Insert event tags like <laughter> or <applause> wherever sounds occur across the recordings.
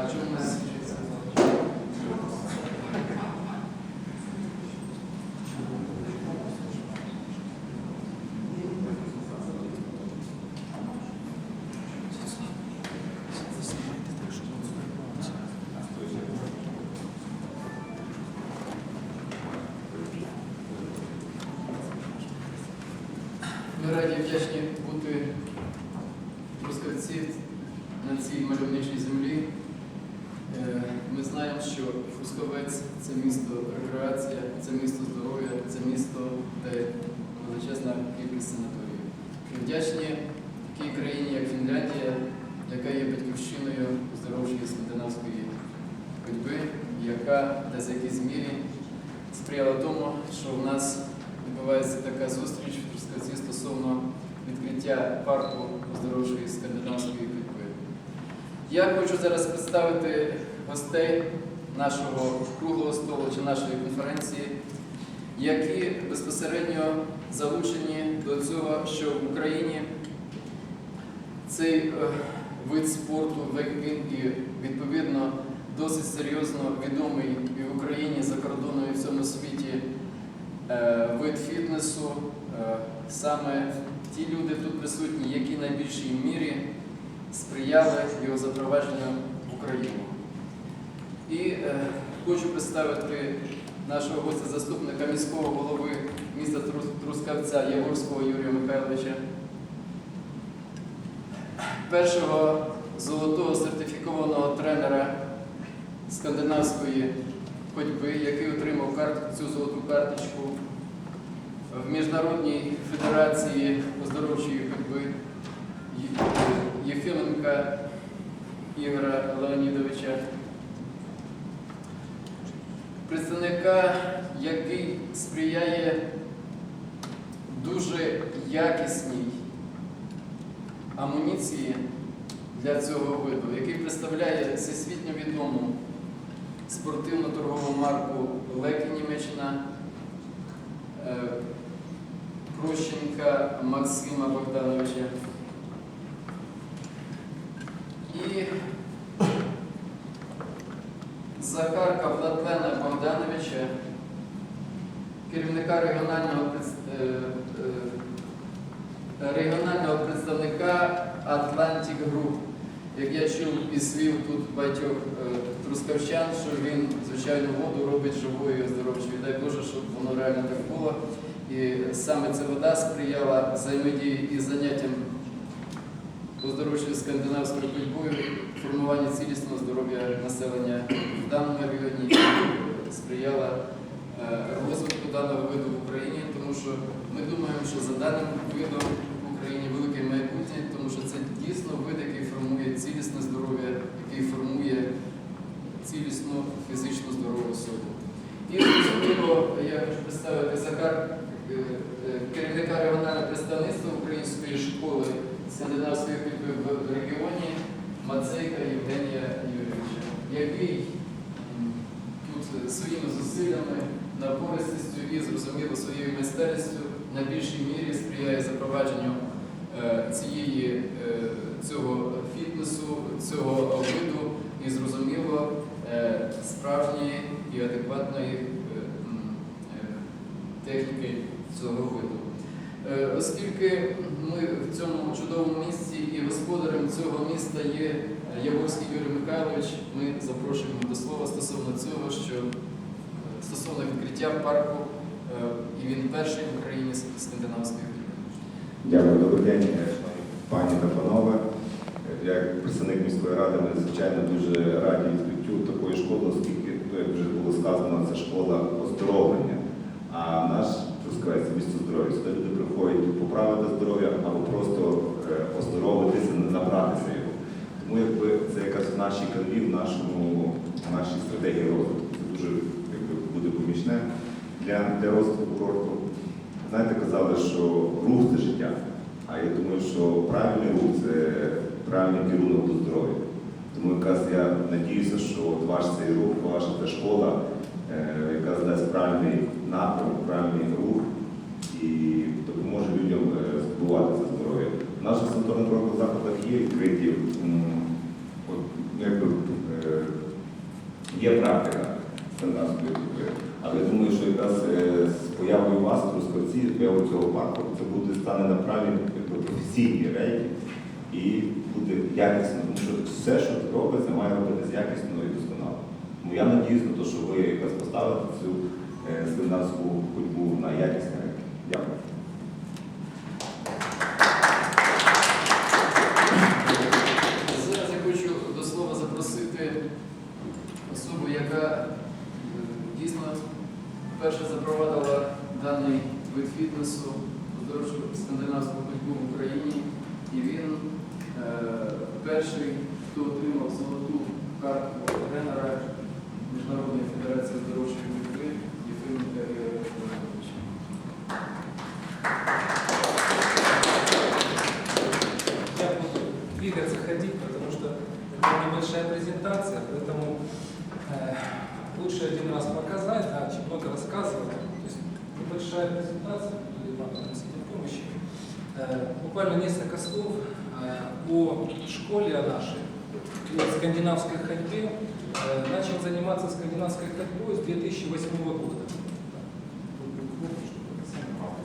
А чому це місто здоров'я, це місто, де величезна кількість санаторіїв. Ми вдячні такій країні, як Фінляндія, яка є батьківщиною здоров'я скандинавської ходьби, яка десь в якійсь мірі сприяла тому, що в нас відбувається така зустріч в Трускавці стосовно відкриття парку оздоровчої скандинавської ходьби. Я хочу зараз представити гостей нашого круглого столу чи нашої конференції, які безпосередньо залучені до цього, що в Україні цей е, вид спорту він і відповідно досить серйозно відомий і в Україні, за кордоном, і в цьому світі е, вид фітнесу. Е, Саме ті люди тут присутні, які найбільшій мірі сприяли його запровадженню в Україну. І е, хочу представити нашого гостя заступника міського голови міста Трускавця Яворського Юрія Михайловича, першого золотого сертифікованого тренера скандинавської ходьби, який отримав цю золоту карточку в Міжнародній федерації оздоровчої ходьби Єфименка Ігора Леонідовича, представника, який сприяє дуже якісній амуніції для цього виду, який представляє всесвітньо відому спортивну торгову марку Лекі Німеччина, е, Прощенка Максима Богдановича. І Захарка Владлена Богдановича, керівника регіонального, е, е, регіонального представника Atlantic Group. Як я чув і слів тут багатьох е, трускавчан, що він, звичайно, воду робить живою і здоровою. Дай Боже, щоб воно реально так було. І саме ця вода сприяла взаємодії і заняттям оздоровчою скандинавською ходьбою, формуванню цілісного здоров'я населення в даному регіоні сприяла е, розвитку даного виду в Україні, тому що ми думаємо, що за даним видом в Україні велике майбутнє, тому що це дійсно вид, який формує цілісне здоров'я, який формує цілісну фізично здорову особу. І зрозуміло, я хочу представити Захар, е, е, керівника регіонального представництва Української школи скандинавської в регіоні Мацейка Євгенія Юрійовича, який тут своїми зусиллями, напористістю і зрозуміло своєю майстерністю на більшій мірі сприяє запровадженню е, цієї, е, цього фітнесу, цього виду і зрозуміло е, справжньої і адекватної техніки цього виду. Е, Оскільки ми в цьому чудовому місці і господарем цього міста є е, Яворський Юрій Михайлович, ми запрошуємо до слова стосовно цього, що е, стосовно відкриття парку, і він перший в Україні скандинавської. Дякую, добрий день, пані та панове. Як представник міської ради, ми звичайно дуже раді відкриттю такої школи, оскільки, як вже було сказано, це школа оздоровлення. А наш Це місто здоров'я. Сюди люди приходять поправити здоров'я або просто е, оздоровитися, набратися його. Тому якби це якраз в нашій крові, в нашому в нашій стратегії розвитку. Це дуже якби, буде помічне для, для розвитку курорту. Знаєте, казали, що рух це життя. А я думаю, що правильний рух це правильний керунок до здоров'я. Тому якраз я надіюся, що от ваш цей рух, ваша ця школа, е, яка дасть правильний напрямок, правильний рух і допоможе людям е, здобувати це здоров'я. В наших санаторно-курортних закладах є відкриті ну, якби, е, є практика скандинавської ходьби. Але я думаю, що якраз е, з появою вас, трускавці, появою цього парку, це буде стане на праві професійні рейки і буде якісно, тому що все, що робиться, має робитися якісно і досконало. Тому я надіюсь на те, що ви якраз поставите цю скандинавську ходьбу на якісні фітнесу, оздоровчу скандинавську ходьбу в Україні. І він е, перший, хто отримав золоту картку небольшая презентация, или вам помощи. Э, буквально несколько слов э, о школе о нашей, о скандинавской ходьбе. Э, начал заниматься скандинавской ходьбой с 2008 года.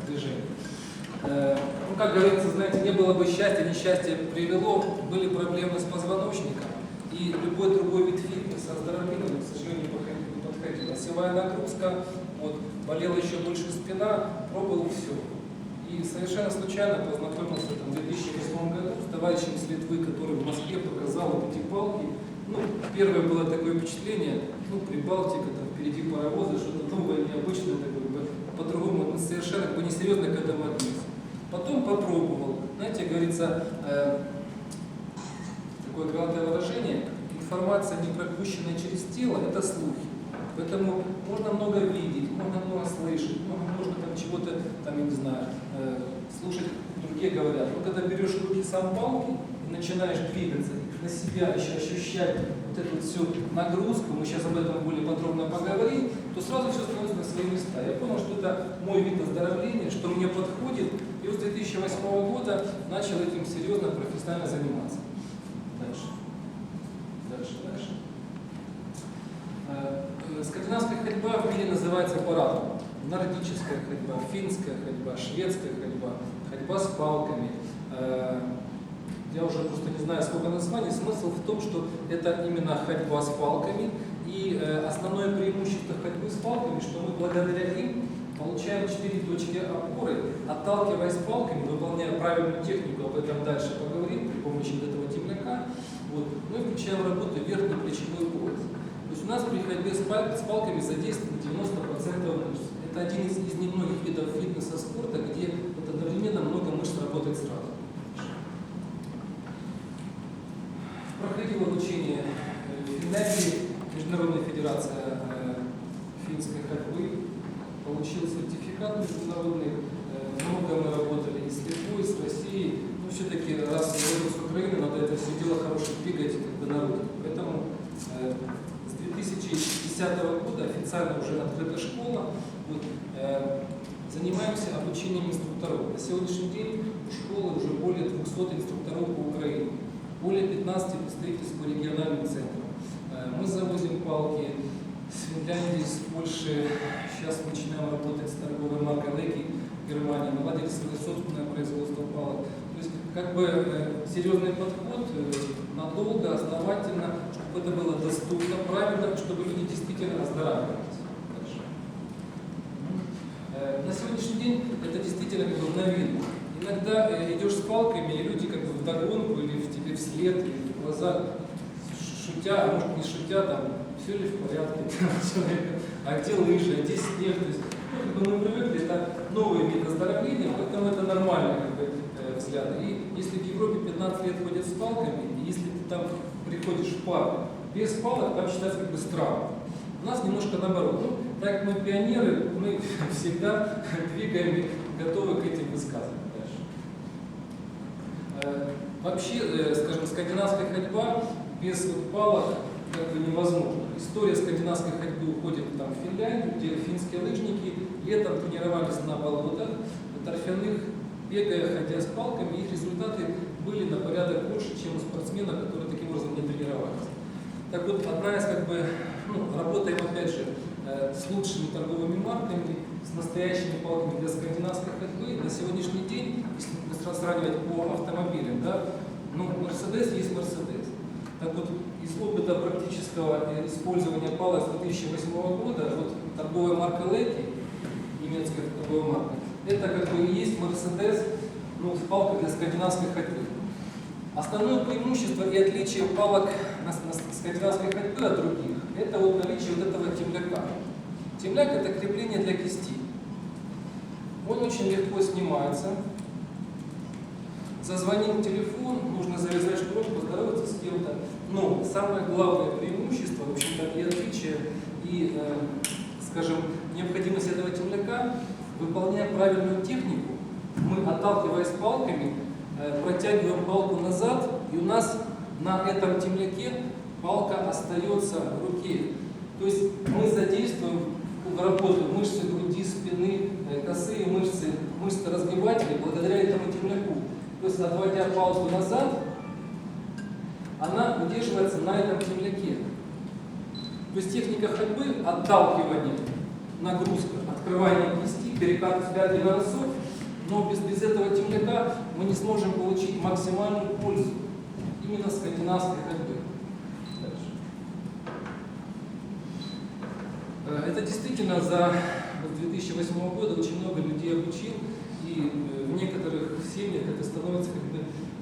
Движение. Ну, как говорится, знаете, не было бы счастья, несчастье привело, были проблемы с позвоночником, и любой другой вид фитнеса, оздоровления, к сожалению, не подходил. Осевая нагрузка, болела еще больше спина, пробовал все. И совершенно случайно познакомился там, в 2008 году с товарищем с Литвы, который в Москве показал эти палки. Ну, первое было такое впечатление, ну, Прибалтика, там впереди паровозы, что-то новое, необычное такое, по-другому, ну, совершенно как бы несерьезно к этому отнесся. Потом попробовал. Знаете, говорится, э, такое главное выражение, информация, не пропущенная через тело, это слухи. Поэтому можно много видеть, можно много слышать, много, можно там чего-то, там, я не знаю, э, слушать, другие говорят. Но когда берешь руки сам палки и начинаешь двигаться, на себя еще ощущать вот эту всю нагрузку, мы сейчас об этом более подробно поговорим, то сразу все становится на свои места. Я понял, что это мой вид оздоровления, что мне подходит, и вот с 2008 года начал этим серьезно, профессионально заниматься. Дальше. Дальше, дальше. Скандинавская ходьба в мире называется по-разному. Нордическая ходьба, финская ходьба, шведская ходьба, ходьба с палками. Э, Я уже просто не знаю, сколько названий. Смысл в том, что это именно ходьба с палками. И э, основное преимущество ходьбы с палками, что мы благодаря им получаем четыре точки опоры, отталкиваясь палками, выполняя правильную технику, об этом дальше поговорим при помощи этого темляка, вот, мы включаем работу верхний плечевой пояс. То есть у нас при ходьбе с, пал- с палками задействовано 90% мышц. Это один из, из немногих видов фитнеса спорта, где вот одновременно много мышц работает сразу. Проходил обучение э, в Финляндии, Международная федерация э, финской ходьбы, получил сертификат международный, э, много мы работали и с Литвой, и с Россией, но все-таки раз с Украины, надо это все дело хорошо двигать как бы на руки. Поэтому 2010 года официально уже открыта школа. Вот, э, занимаемся обучением инструкторов. На сегодняшний день у школы уже более 200 инструкторов по Украине, более 15 представительств по региональным центрам. Э, Мы завозим палки с Финляндии, с Польши. Сейчас начинаем работать с торговой маркой Леки Германии. Наладили свое собственное производство палок. То есть как бы э, серьезный подход, надолго, основательно, чтобы это было доступно, правильно, чтобы люди действительно оздоравливались. Дальше. Э, На сегодняшний день это действительно как бы в новинку. Иногда э, идешь с палками, и люди как бы вдогонку или в тебе вслед, или в глаза, шутя, а может не шутя, там, все ли в порядке <laughs> человека, а где лыжи, а где снег. То есть, ну, как бы мы привыкли, это новый вид оздоровления, поэтому это нормально э, взгляд. И если в Европе 15 лет ходят с палками, и если ты там приходишь в парк без палок, там считается как бы странно. У нас немножко наоборот. Ну, так мы пионеры, мы <laughs> всегда двигаем готовы к этим высказываниям. Дальше. Э, Вообще, э, скажем, скандинавская ходьба без палок как бы невозможно. История скандинавской ходьбы уходит там, в Финляндию, где финские лыжники летом тренировались на болотах, торфяных, бегая, ходя с палками, их результаты были на порядок больше, чем у спортсмена, который таким образом не тренировался. Так вот, из как бы, ну, работаем опять же э, с лучшими торговыми марками, с настоящими палками для скандинавской ходьбы. На сегодняшний день, если сравнивать по автомобилям, да, ну, Мерседес есть Мерседес. Так вот, из опыта практического э, использования палок с 2008 года, вот торговая марка Леки, немецкая торговая марка, это как бы и есть Мерседес, ну, с палкой для скандинавской ходьбы. Основное преимущество и отличие палок на, на скандинавской ходьбы от других – это вот наличие вот этого темляка. Темляк – это крепление для кисти. Он очень легко снимается. Зазвонил телефон, нужно завязать шнурок, поздороваться с кем-то. Но самое главное преимущество, в общем-то, и отличие, и, э, скажем, необходимость этого темляка, выполняя правильную технику, мы, отталкиваясь палками, э, протягиваем палку назад, и у нас на этом темляке палка остается в руке. То есть мы задействуем в работу мышцы груди, спины, э, косые мышцы, мышцы разгибателей благодаря этому темляку. То есть отводя палку назад, она удерживается на этом темляке. То есть техника ходьбы, отталкивание, нагрузка, открывание кисти, перекат взгляда на носок, но без, без этого темляка мы не сможем получить максимальную пользу именно скандинавской ходьбы. Э, Это действительно за вот 2008 года очень много людей обучил, и э, в некоторых семьях это становится как бы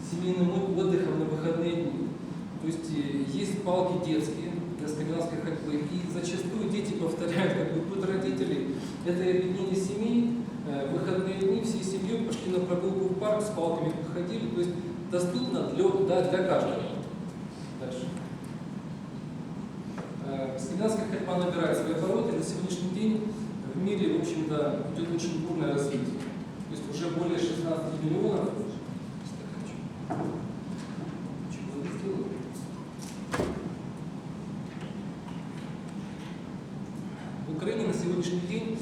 семейным отдыхом на выходные дни. То есть э, есть палки детские для скандинавской ходьбы, и зачастую дети повторяют как бы путь родителей. Это объединение семей, э, выходные дни всей семьей пошли на прогулку в парк, с палками походили, то есть доступно для, да, для каждого. Дальше. Э, Скандинавская ходьба набирает свои обороты, на сегодняшний день в мире, в общем-то, идет очень бурное развитие. То есть уже более 16 миллионов. Сейчас так хочу. Чего я сделаю? В Украине на сегодняшний день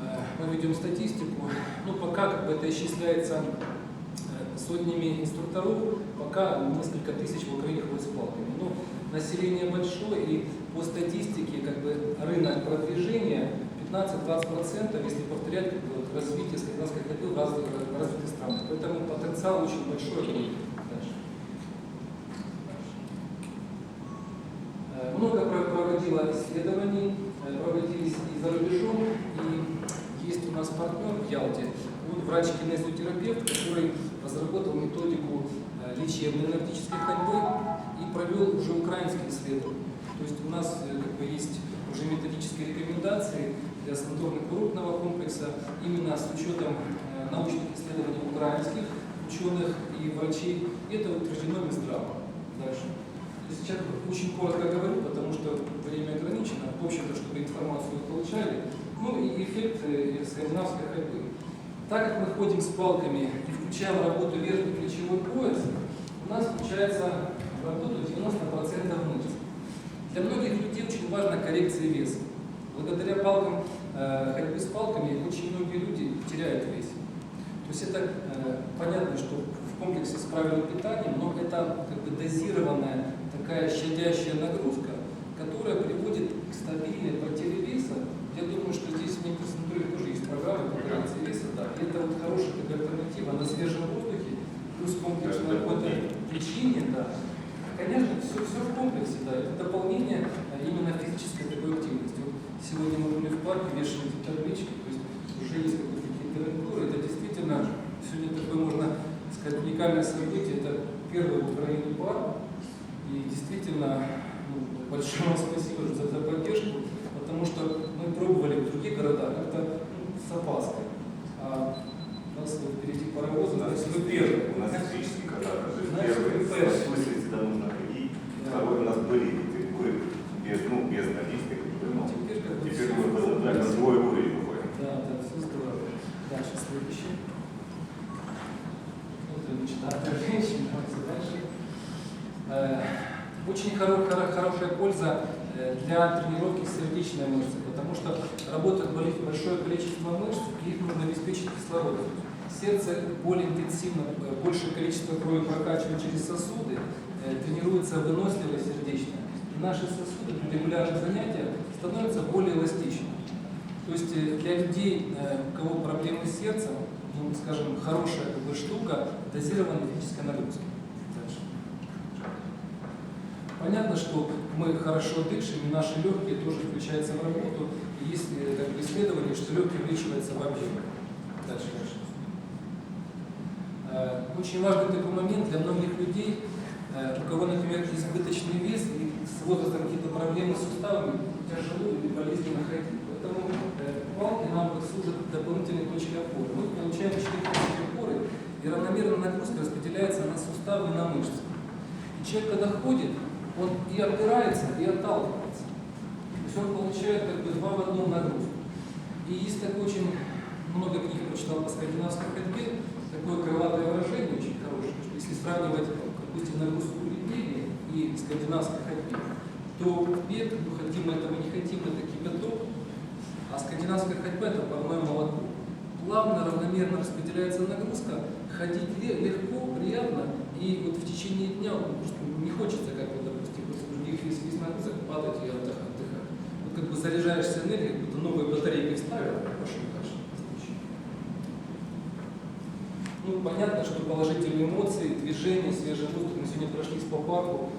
э, мы ведем статистику, ну пока как бы это исчисляется э, сотнями инструкторов, пока несколько тысяч в Украине ходят с палками. Но население большое, и по статистике как бы рынок продвижения 15-20%, если повторять как бы, развитие скандинавской ходьбы в разных развитых странах. Поэтому потенциал очень большой. Э, Много про- проводило исследований, за рубежом, и есть у нас партнер в Ялте, он врач-кинезиотерапевт, который разработал методику э, лечебной энергетической ходьбы и провел уже украинские исследования. То есть у нас э, как бы, есть уже методические рекомендации для санаторно-курортного комплекса именно с учетом э, научных исследований украинских ученых и врачей. Это утверждено Минздравом. Дальше. Сейчас очень коротко говорю, потому что время ограничено. В общем-то, чтобы информацию вы получали. Ну и эффект э, скандинавской ходьбы. Так как мы ходим с палками и включаем работу верхний плечевой пояс, у нас включается в работу 90% мышц. Для многих людей очень важна коррекция веса. Благодаря палкам, э, ходьбе с палками очень многие люди теряют вес. То есть это э, понятно, что в комплексе с правильным питанием, но это как бы дозированная такая щадящая нагрузка, которая приводит к стабильной потере веса. Я думаю, что здесь в санаториях тоже есть программы по коррекции веса, да. Это вот хорошая альтернатива на свежем воздухе, плюс комплексное какое-то лечение, да. Конечно, все, все в комплексе, да, это дополнение а, именно физической такой активности. Вот сегодня мы были в парке, вешали эти таблички, то есть уже есть какие-то такие интернатуры, это действительно сегодня такое, можно сказать, уникальное событие, это первый в Украине парк, и действительно ну, большое вам спасибо за, за поддержку, потому что мы пробовали в других городах как-то ну, с опаской, а у нас вот впереди паровозы, то есть мы первые. У нас физически когда Значит, первый, вы первый. в смысле всегда нужно ходить. Да. Второй у нас были тренировки без, ну, без статистики. Ну, теперь как Теперь мы в на свой уровень выходим. Да, да, все здорово. Дальше следующий. Вот и начинает женщина, дальше. Очень хоро- хоро- хорошая польза э, для тренировки сердечной мышцы, потому что работает большое количество мышц, и их нужно обеспечить кислородом. Сердце более интенсивно, э, большее количество крови прокачивает через сосуды, э, тренируется выносливость сердечная. наши сосуды при регулярных занятиях становятся более эластичными. То есть для людей, у кого проблемы с сердцем, ну, скажем, хорошая как бы, штука дозированная физическая нагрузка. Дальше. Понятно, что мы хорошо дышим, и наши легкие тоже включаются в работу. И есть э, как бы, исследование, что легкие увеличиваются в объеме. Дальше, дальше. Э, Очень важный такой момент для многих людей, э, у кого, например, избыточный вес и с возрастом какие-то проблемы с суставами, тяжело или болезненно ходить. Поэтому палки нам служат дополнительной точкой опоры. Мы получаем 4 точки опоры, и равномерная нагрузка распределяется на суставы и на мышцы. И человек, когда ходит, он и опирается, и отталкивается. То есть он получает как бы два в одном нагрузку. И есть такое очень много книг прочитал по скандинавской ходьбе, такое крылатое выражение очень хорошее, что если сравнивать, допустим, нагрузку литнения и скандинавской ходьбе, то бег, ну хотим мы этого не хотим, это кипяток, а скандинавская ходьба это парное молоко. Плавно, равномерно распределяется нагрузка, ходить ле- легко, приятно, и вот в течение дня не хочется, как после нагрузок падать и отдыхать. Вот как бы заряжаешься энергией, как будто новые батарейки вставил, пошел дальше. Ну, понятно, что положительные эмоции, движение, свежий воздух. Мы сегодня прошлись по парку.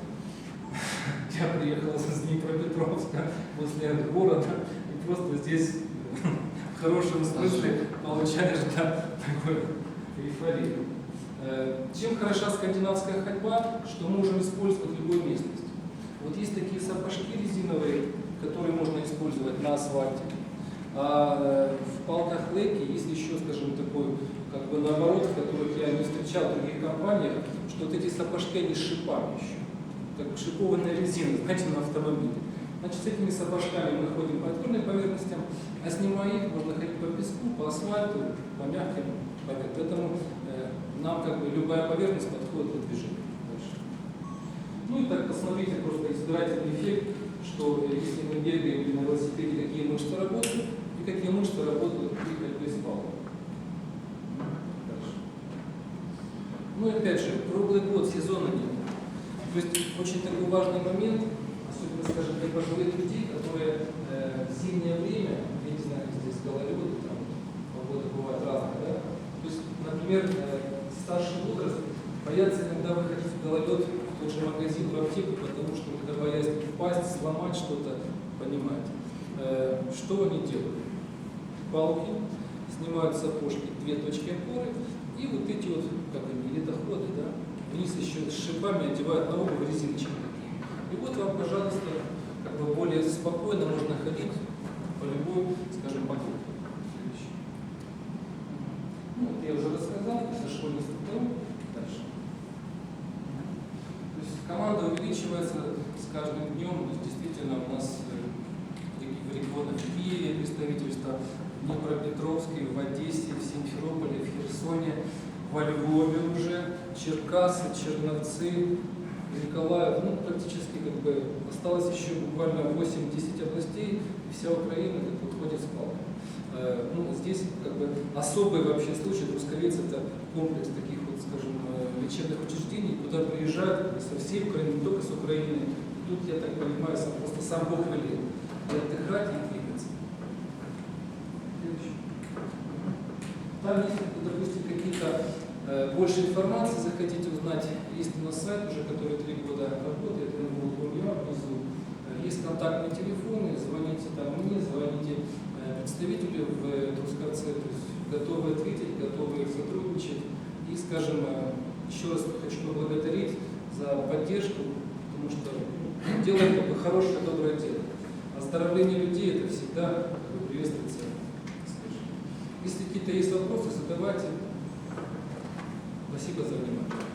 Я приехал с Днепропетровска, возле города, и просто здесь в хорошем смысле получаешь да, такой эйфорию. Э, Чем хороша скандинавская ходьба, что можем использовать в любой местности. Вот есть такие сапожки резиновые, которые можно использовать на асфальте. А э, в палках лейки есть еще, скажем, такой, как бы наоборот, которых я не встречал в других компаниях, что вот эти сапожки, они с шипами еще. Как шипованная резина, знаете, на автомобиле. Значит, с этими сапожками мы ходим по твердым поверхностям, а снимая их, можно ходить по песку, по асфальту, по мягким поверхностям. Поэтому э, нам как бы любая поверхность подходит для движения. Ну и так посмотрите просто избирательный эффект, что э, если мы бегаем или на велосипеде, какие мышцы работают, и какие мышцы работают при ходьбе с. Ну и опять же, круглый год, сезона нет. То есть очень такой важный момент, особенно, скажем, для пожилых людей, которые э, зимнее время, я не знаю, здесь гололеды, там погода бывает разная, да? То есть, например, э, старший возраст боятся иногда выходить в гололед же магазин, в аптеку, потому что когда боятся упасть, сломать что-то, понимаете. Э, что они делают? Палки, снимают сапожки, две точки опоры, и вот эти вот, как они, ледоходы, да, вниз еще с шипами одевают на обувь резиночки. И вот вам, пожалуйста, как бы более спокойно можно ходить по любой, скажем. Следующий. Ну, вот я уже рассказал, со школьной структурой. Дальше. То есть команда увеличивается с каждым днем. Действительно у нас э, в регионах в Киеве представительства, в Днепропетровске, в Одессе, в Симферополе, в Херсоне, во Львове уже, Черкасы, Черновцы, Николаев, ну практически как бы осталось еще буквально 8-10 областей, и вся Украина как бы ходит с палкой. Э, Ну, здесь как бы особый вообще случай, Трусковец это комплекс таких скажем, э, лечебных учреждений, куда приезжают со всей Украины, не только с Украины. Тут, я так понимаю, сам, просто сам Бог велел и отдыхать, и двигаться. Там есть, допустим, какие-то э, больше информации, захотите узнать, есть у нас сайт уже, который три года работает, меня внизу. Э, Есть контактные телефоны, звоните там мне, звоните э, представителю в Трускавце, то есть готовы ответить, готовы сотрудничать. И, скажем, э, еще раз хочу поблагодарить за поддержку, потому что ну, делаем как бы хорошее, доброе дело. Оздоровление людей это всегда приветствуется. Если какие-то есть вопросы, задавайте. Спасибо за внимание.